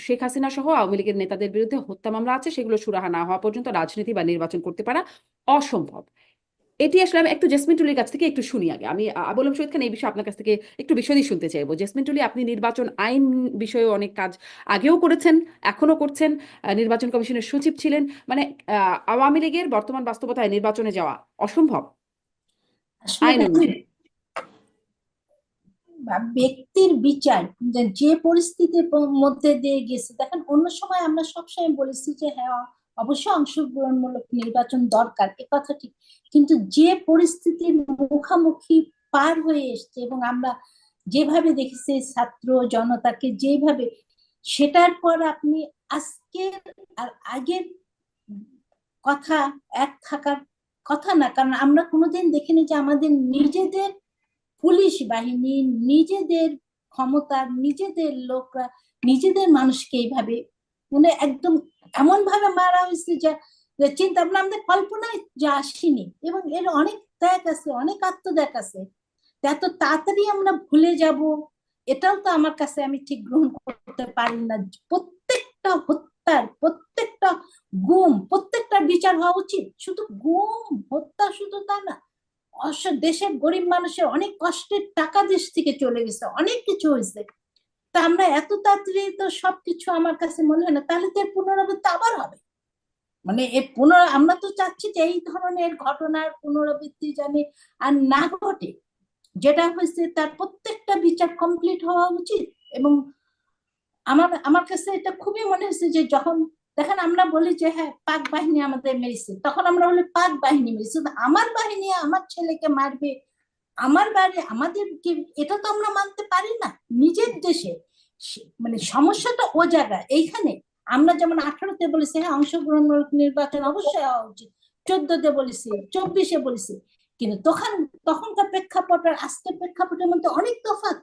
শেখ হাসিনা সহ আওয়ামী লীগের নেতাদের বিরুদ্ধে হত্যা মামলা আছে সেগুলো সুরাহা না হওয়া পর্যন্ত রাজনীতি বা নির্বাচন করতে পারা অসম্ভব। এটি আসলে আমি একটু জেসমিন টুলির কাছ থেকে একটু শুনি আগে। আমি আ- আবুল শহীদ খান এই বিষয়ে আপনার কাছ থেকে একটু বিশদই শুনতে চাইব। জেসমিন টুলি আপনি নির্বাচন আইন বিষয়ে অনেক কাজ আগেও করেছেন এখনও করছেন নির্বাচন কমিশনের সচিব ছিলেন। মানে আহ, আওয়ামী লীগের বর্তমান বাস্তবতায় নির্বাচনে যাওয়া অসম্ভব। আইন বা- ব্যক্তির বিচার, যে পরিস্থিতির মধ্যে দিয়ে গেছে, দেখেন অন্য সময় আমরা সবসময় বলেছি যে হ্যাঁ অবশ্যই অংশগ্রহণমূলক নির্বাচন দরকার, এ কথা ঠিক। কিন্তু যে পরিস্থিতির মুখামুখি পার হয়ে এসছে এবং আমরা যেভাবে দেখেছি ছাত্র জনতাকে যেভাবে, সেটার পর আপনি আজকের আর আগের কথা এক থাকার কথা না, কারণ আমরা কোনোদিন দেখিনি যে আমাদের নিজেদের পুলিশ বাহিনী নিজেদের ক্ষমতার নিজেদের লোকরা, নিজেদের মানুষকে এইভাবে মানে একদম এমন ভাবে মারা হয়েছে যে চিন্তা ভাবনা আমাদের কল্পনায় যা আসেনি। এবং এর অনেক ত্যাগ আছে, অনেক আত্মত্যাগ আছে। এত তাড়াতাড়ি আমরা ভুলে যাব, এটাও তো আমার কাছে আমি ঠিক গ্রহণ করতে পারি না। প্রত্যেকটা হত্যার, প্রত্যেকটা গুম, প্রত্যেকটা বিচার হওয়া উচিত। শুধু গুম, হত্যা শুধু তা না দেশের গরিব মানুষের অনেক কষ্টের টাকা দেশ থেকে চলে গেছে, অনেক কিছু হয়েছে। তা আমরা এত তাড়াতাড়ি তো সবকিছু আমার কাছে মনে হয় না, তাহলে তো পুনরাবৃত্তি আবার হবে। মানে এর পুনর, আমরা তো চাচ্ছি যে এই ধরনের ঘটনার পুনরাবৃত্তি জানি আর না ঘটে। যেটা হয়েছে তার প্রত্যেকটা বিচার কমপ্লিট হওয়া উচিত এবং আমার আমার কাছে এটা খুবই মনে হয়েছে যে যখন দেখেন আমরা বলি যে হ্যাঁ পাক বাহিনী আমাদের মেরেছে। তখন আমরা বলি, পাক বাহিনী মেরেছে। আমার বাহিনী, আমার ছেলেকে মারবে, আমার বাড়ি আমাদের কি এটা তো আমরা মানতে পারি না। নিজের দেশে মানে সমস্যাটা ও জায়গায় এইখানে আমরা যেমন আঠারোতে বলেছি হ্যাঁ অংশগ্রহণমূলক নির্বাচন অবশ্যই হওয়া উচিত। চোদ্দতে বলেছি, চব্বিশে বলেছি। কিন্তু তখন, তখনকার প্রেক্ষাপট আর আজকের প্রেক্ষাপটের মধ্যে অনেক তফাৎ।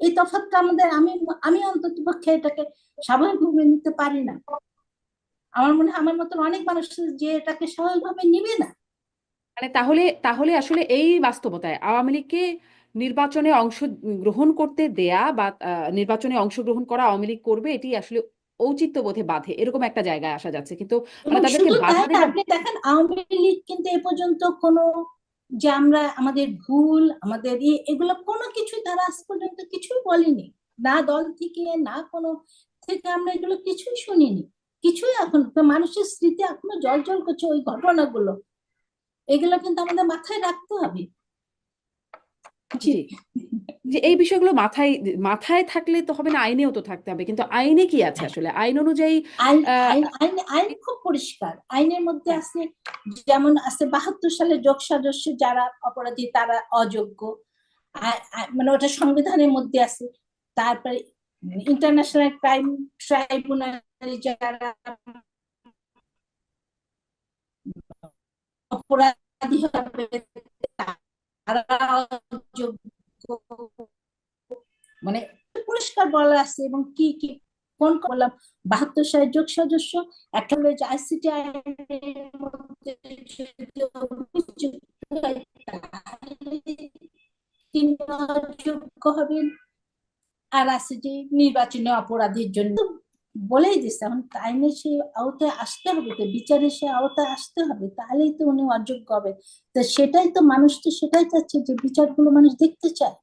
এই তফাৎটা আমাদের, আমি আমি অন্তত পক্ষে এটাকে স্বাভাবিকভাবে নিতে পারি না। আমার মনে হয় আমার মতন অনেক মানুষ যে এটাকে স্বাভাবিকভাবে নিবে না। মানে তাহলে তাহলে আসলে এই বাস্তবতায় আওয়ামী লীগকে নির্বাচনে অংশ গ্রহণ করতে দেয়া বা নির্বাচনে অংশগ্রহণ করা আওয়ামী লীগ করবে এটি আসলে ঔচিত্য বোধে। বাধে এরকম একটা জায়গায় আসা যাচ্ছে। কিন্তু আপনি দেখেন আওয়ামী লীগ কিন্তু এ পর্যন্ত কোনো যে আমরা আমাদের ভুল আমাদের ই- এগুলো কোনো কিছুই তারা আজ পর্যন্ত কিছুই বলেনি। না দল থেকে না কোনো থেকে আমরা এগুলো কিছুই শুনিনি। কিছুই এখন মানুষের স্মৃতি এখনও জল জল করছে ওই ঘটনাগুলো। এগুলো কিন্তু আমাদের মাথায় রাখতে হবে। জি। যে এই বিষয়গুলো মাথায় মাথায় থাকলে তো হবে না আইনেও তো থাকতে হবে। কিন্তু আইনে কি আছে আসলে? আইন অনুযায়ী আইন আইন খুব পরিষ্কার। আইনের মধ্যে হ্যাঁ। আছে যেমন আছে বাহাত্তর সালে যোগ সদস্য যারা অপরাধী তারা অযোগ্য। মানে ওটা সংবিধানের মধ্যে আছে। তারপরে ইন্টারন্যাশনাল ক্রাইম ট্রাইব্যুনাল অপরাধী হবে মানে পরিষ্কার বলা আছে এবং কি কি কোন বললাম? বাহাত্তর সালের যোগ সদস্য একটা যে আইসিটি তিনি অযোগ্য হবেন। আর আছে যে নির্বাচনী অপরাধের জন্য। বলেই দিচ্ছে এখন আইনে সে আওতায় আসতে হবে, তো বিচারে সে আওতায় আসতে হবে, তাহলেই তো উনি অযোগ্য হবে। তো সেটাই তো মানুষ তো সেটাই চাচ্ছে যে বিচারগুলো মানুষ দেখতে চায়।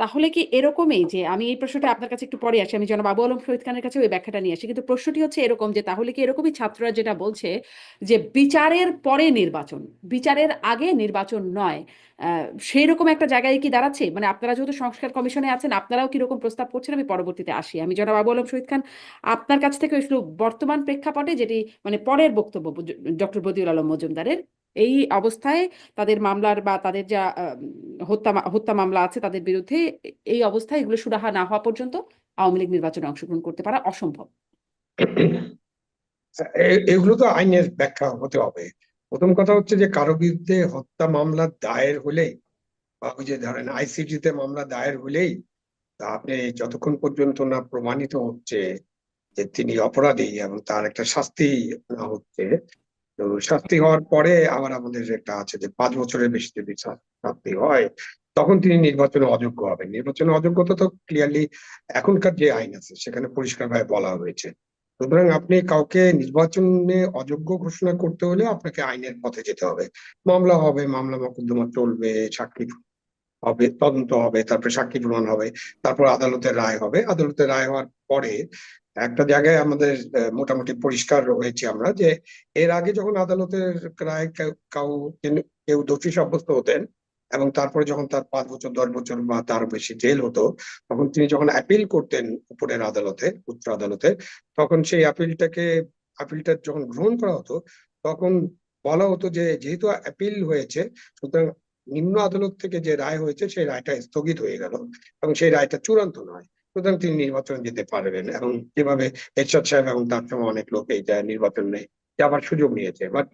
তাহলে কি এরকমই যে আমি এই প্রশ্নটা আপনার কাছে একটু পরে আসি, আমি জনাব আবু আলম শহীদ খানের কাছে ওই ব্যাখ্যাটা নিয়ে আসি, কিন্তু প্রশ্নটি হচ্ছে এরকম যে তাহলে কি এরকমই ছাত্ররা যেটা বলছে যে বিচারের পরে নির্বাচন, বিচারের আগে নির্বাচন নয় সেই রকম একটা জায়গায় কি দাঁড়াচ্ছে? মানে আপনারা যেহেতু সংস্কার কমিশনে আছেন, আপনারাও কীরকম প্রস্তাব করছেন? আমি পরবর্তীতে আসি। আমি জনাব আবু আলম শহীদ খান, আপনার কাছ থেকে একটু বর্তমান প্রেক্ষাপটে যেটি মানে পরের বক্তব্য ডক্টর বদিউল আলম মজুমদারের এই অবস্থায় তাদের মামলার বা তাদের যা হত্যা হত্যা মামলা আছে তাদের বিরুদ্ধে এই অবস্থায় এগুলো সুরাহা না হওয়া পর্যন্ত আওয়ামী লীগ নির্বাচনে অংশগ্রহণ করতে পারা অসম্ভব। এগুলো তো আইনের ব্যাখ্যা হতে হবে। প্রথম কথা হচ্ছে যে কারও বিরুদ্ধে হত্যা মামলা দায়ের হলেই বা ওই যে ধরেন আইসিটি তে মামলা দায়ের হলেই তা আপনি যতক্ষণ পর্যন্ত না প্রমাণিত হচ্ছে যে তিনি অপরাধী এবং তার একটা শাস্তি না হচ্ছে তো শাস্তি হওয়ার পরে আবার আমাদের একটা আছে যে পাঁচ বছরের বেশি যদি শাস্তি হয়, তখন তিনি নির্বাচনে অযোগ্য হবেন। নির্বাচনে অযোগ্যতা তো ক্লিয়ারলি এখনকার যে আইন আছে, সেখানে পরিষ্কারভাবে বলা হয়েছে। সুতরাং আপনি কাউকে নির্বাচনে অযোগ্য ঘোষণা করতে হলে আপনাকে আইনের পথে যেতে হবে। মামলা হবে, মামলা মকদ্দমা চলবে, সাক্ষী হবে, তদন্ত হবে, তারপরে সাক্ষী প্রমাণ হবে, তারপর আদালতের রায় হবে। আদালতের রায় হওয়ার পরে একটা জায়গায় আমাদের মোটামুটি পরিষ্কার হয়েছে আমরা যে এর আগে যখন আদালতের রায় কেউ কাউ দোষী সাব্যস্ত হতেন এবং তারপরে যখন তার পাঁচ বছর, দশ বছর বা তার বেশি জেল হতো, তখন তিনি যখন অ্যাপিল করতেন উপরের আদালতে, উচ্চ আদালতে, তখন সেই অ্যাপিলটাকে অ্যাপিলটা যখন গ্রহণ করা হতো, তখন বলা হতো যে যেহেতু অ্যাপিল হয়েছে, সুতরাং নিম্ন আদালত থেকে যে রায় হয়েছে, সেই রায়টা স্থগিত হয়ে গেল এবং সেই রায়টা চূড়ান্ত নয়। সুতরাং তিনি নির্বাচনে যেতে পারবেন। এবং যেভাবে এরশাদ সাহেব এবং তার সময় অনেক লোক এই যায় নির্বাচনে যাবার সুযোগ নিয়েছে। বাট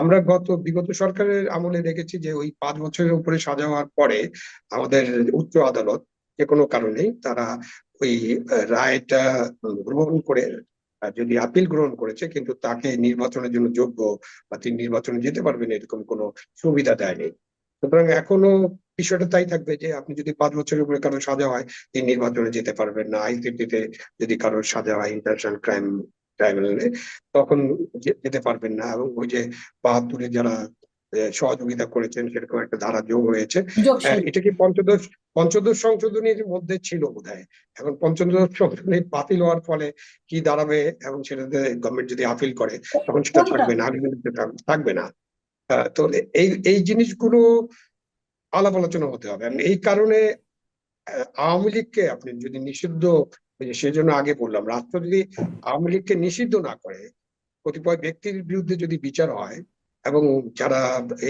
আমরা গত, বিগত সরকারের আমলে দেখেছি যে ওই পাঁচ বছরের উপরে সাজা হওয়ার পরে আমাদের উচ্চ আদালত যে কোনো কারণেই তারা ওই রায়টা গ্রহণ করে যদি আপিল গ্রহণ করেছে কিন্তু তাকে নির্বাচনের জন্য যোগ্য বা তিনি নির্বাচনে যেতে পারবেন এরকম কোনো সুবিধা দেয়নি। সুতরাং এখনও বিষয়টা তাই থাকবে যে আপনি যদি পাঁচ বছরের উপরে কারও সাজা হয় তিনি নির্বাচনে যেতে পারবেন না। আইসিটিতে যদি কারোর সাজা হয় ইন্টারন্যাশনাল ক্রাইম ট্রাইব্যুনালে তখন যেতে পারবেন না। এবং ওই যে বাহাত্তরে যারা সহযোগিতা করেছেন সেরকম একটা ধারা যোগ হয়েছে। আহ, এটা কি পঞ্চদশ পঞ্চদশ সংশোধনীর মধ্যে ছিল বোধহয়। এখন পঞ্চদশ সংশোধনী বাতিল হওয়ার ফলে কি দাঁড়াবে এবং সেটাতে গভর্নমেন্ট যদি আপিল করে তখন সেটা থাকবে না থাকবে না। তো এই এই জিনিসগুলো আলাপ আলোচনা হতে হবে। এই কারণে আওয়ামী লীগকে আপনি যদি নিষিদ্ধ ওই যে সেজন্য আগে বললাম রাষ্ট্র যদি আওয়ামী লীগকে নিষিদ্ধ না করে, কতিপয় ব্যক্তির বিরুদ্ধে যদি বিচার হয়, এবং যারা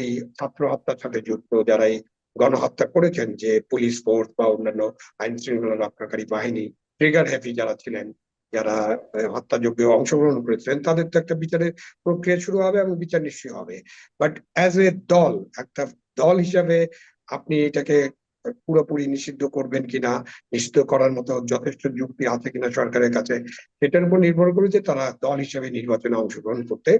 এই ছাত্র হত্যার সাথে যুক্ত, যারা এই গণহত্যা করেছেন, যে পুলিশ ফোর্স বা অন্যান্য আইন শৃঙ্খলা রক্ষাকারী বাহিনী, ট্রিগার হ্যাপি যারা ছিলেন যারা আহ, হত্যাযজ্ঞে অংশগ্রহণ করেছিলেন তাদের তো একটা বিচারের প্রক্রিয়া শুরু হবে এবং বিচার নিশ্চয়ই হবে। বাট অ্যাজ এ দল একটা দল হিসাবে আপনি এটাকে পুরোপুরি নিষিদ্ধ করবেন কিনা নিষিদ্ধ করার মতো যথেষ্ট যুক্তি আছে কিনা সরকারের কাছে সেটার উপর নির্ভর করে যে তারা দল হিসেবে নির্বাচনে অংশগ্রহণ করতে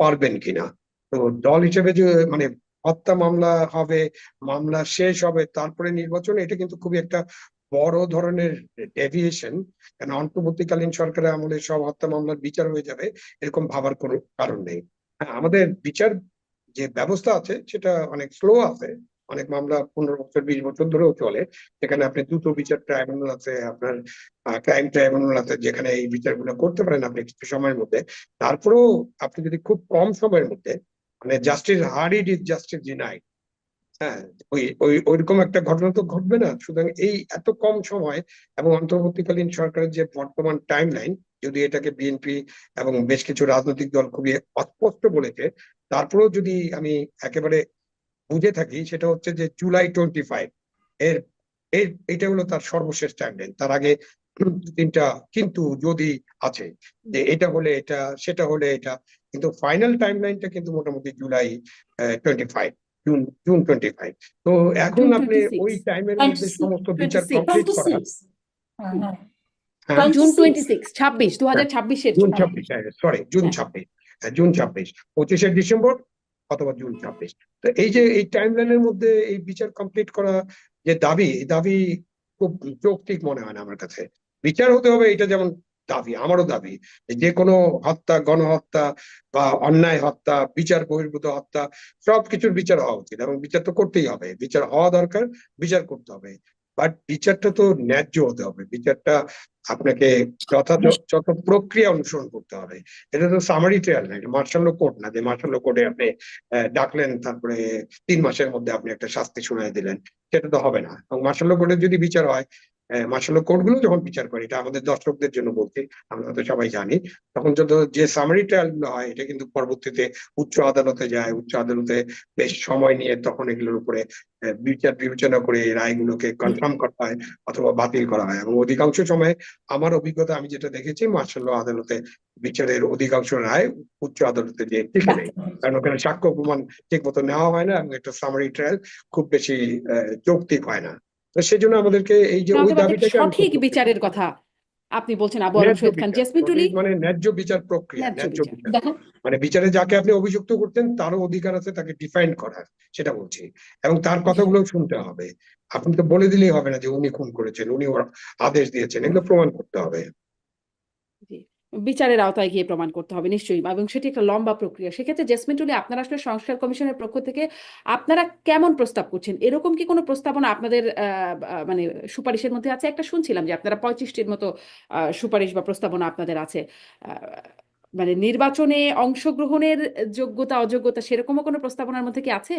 পারবেন কিনা। তো দল হিসেবে যে মানে হত্যা মামলা হবে মামলা শেষ হবে তারপরে নির্বাচন এটা কিন্তু খুবই একটা বড় ধরনের ডেভিয়েশন কেন অন্তর্বর্তীকালীন সরকারের আমলে সব হত্যা মামলার বিচার হয়ে যাবে, এরকম ভাবার কোনো কারণ নেই। হ্যাঁ আমাদের বিচার যে ব্যবস্থা আছে, সেটা অনেক স্লো আছে, অনেক মামলা পনেরো বছর, বিশ বছর ধরেও চলে। সেখানে আপনি দ্রুত বিচার ট্রাইব্যুনাল আছে, আপনার ক্রাইম ট্রাইব্যুনাল আছে, যেখানে এই বিচারগুলো করতে পারেন আপনি কিছু সময়ের মধ্যে। তারপরেও আপনি যদি খুব কম সময়ের মধ্যে মানে justice hard it is justice denied হ্যাঁ ওই ওই, ওইরকম একটা ঘটনা তো ঘটবে না। সুতরাং এই এত কম সময় এবং অন্তর্বর্তীকালীন সরকারের যে বর্তমান টাইম লাইন যদি এটাকে বিএনপি এবং বেশ কিছু রাজনৈতিক দল খুবই অস্পষ্ট বলেছে, তারপরেও যদি আমি একেবারে বুঝে থাকি, সেটা হচ্ছে যে জুলাই টোয়েন্টি ফাইভ এর এর, এটা হলো তার সর্বশেষ টাইমলাইন তার আগে তিনটা কিন্তু যদি আছে, যে এটা হলে এটা, সেটা হলে এটা, কিন্তু ফাইনাল টাইমলাইনটা কিন্তু মোটামুটি July twenty five June June twenty five তো এখন আপনি ওই টাইমের মধ্যে সমস্ত বিচার কমপ্লিট করা। 26 হ্যাঁ। হ্যাঁ হ্যাঁ, জুন টোয়েন্টি সিক্স ছাব্বিশ দু হাজার ছাব্বিশের জুন ছাব্বিশ সরি জুন হ্যাঁ। ছাব্বিশ। জুন ছাব্বিশ পঁচিশে ডিসেম্বর অথবা জুন ছাব্বিশ। তো এই যে এই টাইমলাইনের মধ্যে এই বিচার কমপ্লিট করা যে দাবি এই দাবি খুব যৌক্তিক মনে হয় না আমার কাছে। বিচার হতে হবে এটা যেমন দাবি, আমারও দাবি যে কোনো হত্যা, গণহত্যা বা অন্যায় হত্যা, বিচার বহির্ভূত হত্যা সবকিছুর বিচার হওয়া উচিত এবং বিচার তো করতেই হবে। বিচার হওয়া দরকার, বিচার করতে হবে। বাট বিচারটা তো ন্যায্য হতে হবে। বিচারটা আপনাকে যথাযথ প্রক্রিয়া অনুসরণ করতে হবে। এটা তো সামারি ট্রায়াল না, এটা মার্শাল কোর্ট না। যে মার্শাল কোর্টে আপনি ডাকলেন, তারপরে তিন মাসের মধ্যে আপনি একটা শাস্তি শুনাই দিলেন, সেটা তো হবে না। এবং মার্শাল কোর্টে যদি বিচার হয় মার্শাল কোর্টগুলো যখন বিচার করে, এটা আমাদের দর্শকদের জন্য বলছি, আমরা তো সবাই জানি, তখন যত যে সামারি ট্রায়ালগুলো হয়, এটা কিন্তু পরবর্তীতে উচ্চ আদালতে যায়, উচ্চ আদালতে বেশ সময় নিয়ে তখন এগুলোর উপরে বিচার বিবেচনা করে রায়গুলোকে কনফার্ম করা হয় অথবা বাতিল করা হয়। এবং অধিকাংশ সময় আমার অভিজ্ঞতা, আমি যেটা দেখেছি মার্শাল আদালতে বিচারের অধিকাংশ রায় উচ্চ আদালতে যে টিকে নেই। কারণ ওখানে সাক্ষ্য প্রমাণ ঠিক মতো নেওয়া হয় না এবং একটা সামারি ট্রায়াল খুব বেশি যৌক্তিক হয় না। সেই জন্য আমাদেরকে এই যে ওই দাবিটাকে সঠিক বিচারের কথা আপনি বলছেন আবু আলম শহীদ খান জেসমিন টুলি মানে ন্যায্য বিচার প্রক্রিয়া ন্যায্য বিচার। মানে বিচারে যাকে আপনি অভিযুক্ত করতেন তারও অধিকার আছে তাকে ডিফাইন করার সেটা বলছি। এবং তার কথাগুলো শুনতে হবে। আপনি তো বলে দিলেই হবে না যে উনি খুন করেছেন উনি আদেশ দিয়েছেন এগুলো প্রমাণ করতে হবে। বিচারের আওতায় গিয়ে প্রমাণ করতে হবে, নিশ্চয়ই। এবং সেটি একটা লম্বা প্রক্রিয়া। সেক্ষেত্রে জেসমিন টুলি, আপনারা আসলে সংস্কার কমিশনের পক্ষ থেকে আপনারা কেমন প্রস্তাব করছেন? এরকম কি কোনো প্রস্তাবনা আপনাদের মানে সুপারিশের মধ্যে আছে? একটা শুনছিলাম যে আপনারা পঁয়ত্রিশটির মতো সুপারিশ বা প্রস্তাবনা আপনাদের আছে। মানে নির্বাচনে অংশগ্রহণের যোগ্যতা, অযোগ্যতা সেরকমও কোনো প্রস্তাবনার মধ্যে কি আছে?